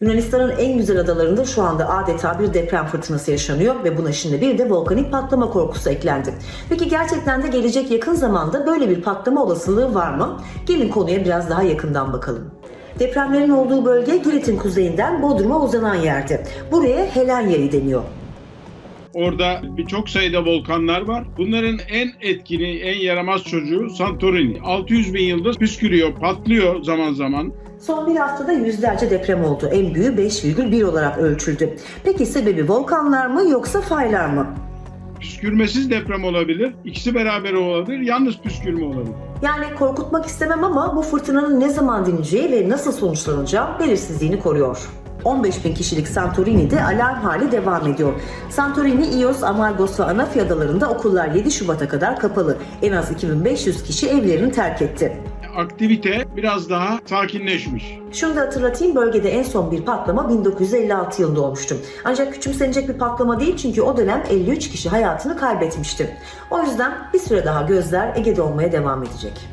Yunanistan'ın en güzel adalarında şu anda adeta bir deprem fırtınası yaşanıyor ve buna şimdi bir de volkanik patlama korkusu eklendi. Peki gerçekten de gelecek yakın zamanda böyle bir patlama olasılığı var mı? Gelin konuya biraz daha yakından bakalım. Depremlerin olduğu bölge Girit'in kuzeyinden Bodrum'a uzanan yerde. Buraya Helen Yayı deniyor. Orada birçok sayıda volkanlar var. Bunların en etkili, en yaramaz çocuğu Santorini. 600 bin yıldır püskürüyor, patlıyor zaman zaman. Son bir haftada yüzlerce deprem oldu. En büyüğü 5,1 olarak ölçüldü. Peki sebebi volkanlar mı yoksa faylar mı? Püskürmesiz deprem olabilir. İkisi beraber olabilir. Yalnız püskürme olabilir. Yani korkutmak istemem ama bu fırtınanın ne zaman dineceği ve nasıl sonuçlanacağı belirsizliğini koruyor. 15 bin kişilik Santorini'de alarm hali devam ediyor. Santorini, Ios, Amalgos ve Anafi adalarında okullar 7 Şubat'a kadar kapalı. En az 2500 kişi evlerini terk etti. Aktivite biraz daha sakinleşmiş. Şunu da hatırlatayım bölgede en son bir patlama 1956 yılında olmuştu. Ancak küçümsenecek bir patlama değil çünkü o dönem 53 kişi hayatını kaybetmişti. O yüzden bir süre daha gözler Ege'de olmaya devam edecek.